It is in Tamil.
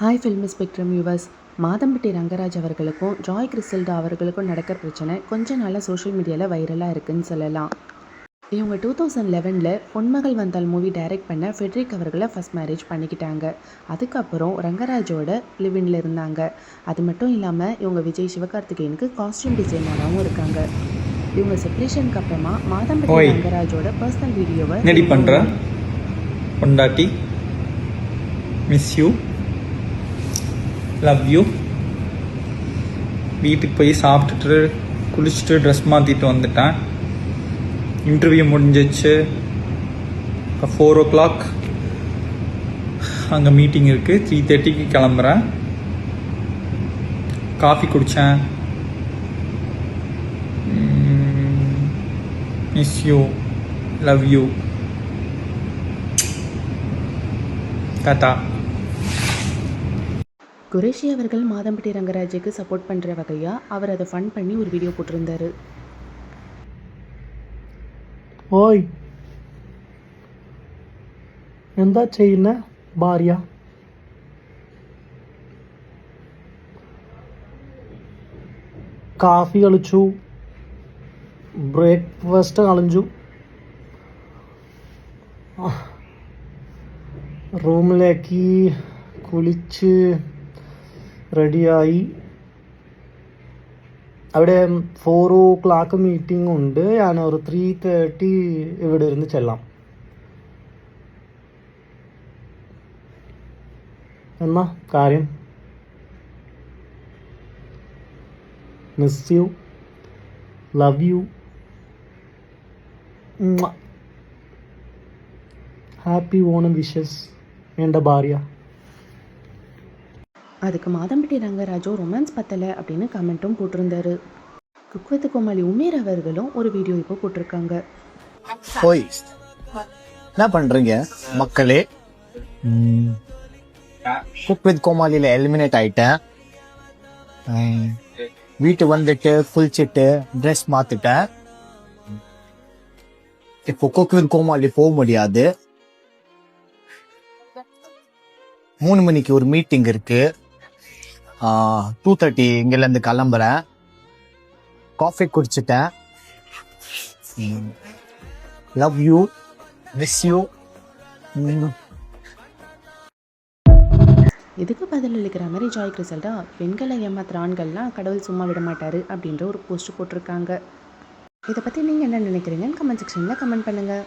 Hi film spectrum yours Madhampatty Rangaraj அவர்களுக்கும் ஜாய் கிறிஸ்டல்டா அவர்களுக்கும் நடக்கிற பிரச்சனை கொஞ்ச நாளாக சோஷியல் மீடியாவில் வைரலாக இருக்குன்னு சொல்லலாம். இவங்க டூ தௌசண்ட் லெவனில் பொன்மகள் வந்தால் மூவி டைரக்ட் பண்ண ஃபெட்ரிக் அவர்களை ஃபஸ்ட் மேரேஜ் பண்ணிக்கிட்டாங்க. அதுக்கப்புறம் ரங்கராஜோட லிவின்ல இருந்தாங்க. அது மட்டும் இல்லாமல் இவங்க விஜய் சிவகார்த்திகேயனுக்கு காஸ்டியூம் டிசைனராகவும் இருக்காங்க. இவங்க செப்பரேஷனுக்கு அப்புறமா மாதம்பட்டி. ரங்கராஜோட பர்சனல் வீடியோவை என்னடி பண்ற? பொண்டாட்டி. மிஸ் யூ லவ் யூ வீட்டுக்கு போய் சாப்பிட்டுட்டு குளிச்சுட்டு ட்ரெஸ் மாற்றிட்டு வந்துட்டேன். இன்டர்வியூ முடிஞ்சிச்சு. இப்போ ஃபோர் ஓ கிளாக் அங்கே மீட்டிங் இருக்குது த்ரீ தேர்ட்டிக்கு கிளம்புறேன். காஃபி குடித்தேன் miss you love you tata Qureshi அவர்கள் மாதம்பட்டி ரங்கராஜுக்கு சப்போர்ட் பண்ணுற வகையாக அவர் அதை ஃபன் பண்ணி ஒரு வீடியோ போட்டிருந்தாரு ഓയ് എന്താ ചെയ്യുന്ന ഭാര്യ കാഫി കളിച്ചു ബ്രേക്ക്ഫാസ്റ്റ് കളിച്ചു റൂമിലേക്ക് കുളിച്ച് റെഡിയായി. അവിടെ ഫോർ ഓ ക്ലോക്ക് മീറ്റിംഗ് ഉണ്ട്. ഞാൻ ഒരു ത്രീ തേർട്ടി ഇവിടെ ഇരുന്ന് ചെല്ലാം. എന്നാ കാര്യം? Miss you love you happy Onam wishes എന്റെ ഭാര്യ. அதுக்கு மாதம்பட்டி ரங்கராஜும் ரொமான்ஸ் பத்தலை அப்படின்னு கமெண்ட்டும் போட்டிருந்தாரு. குக்வத்து கோமாளி உமேர் அவர்களும் ஒரு வீடியோ இப்போ போட்டிருக்காங்க. போய். என்ன பண்றீங்க? மக்களே. குக் வித் கோமாளியில் எலிமினேட் ஆயிட்டேன். வீட்டு வந்துட்டு குளிச்சுட்டு ட்ரெஸ் மாத்திட்டேன். இப்போ குக் வித் கோமாளி போக முடியாது. மூணு மணிக்கு ஒரு மீட்டிங் இருக்கு. டூ தேர்ட்டி இங்கிலேருந்து கிளம்புறேன். காஃபி குடிச்சிட்டேன். லவ் யூ மிஸ் யூ இதுக்கு பதிலளிக்கிற மாதிரி ஜாய் கிரிசல்டா பெண்களை ஏமாத்துற ஆண்கள்லாம் கடவுள் சும்மா விட மாட்டாரு அப்படின்ற ஒரு போஸ்ட் போட்டிருக்காங்க. இதை பற்றி நீங்கள் என்ன நினைக்கிறீங்கன்னு கமெண்ட் செக்ஷனில் கமெண்ட் பண்ணுங்கள்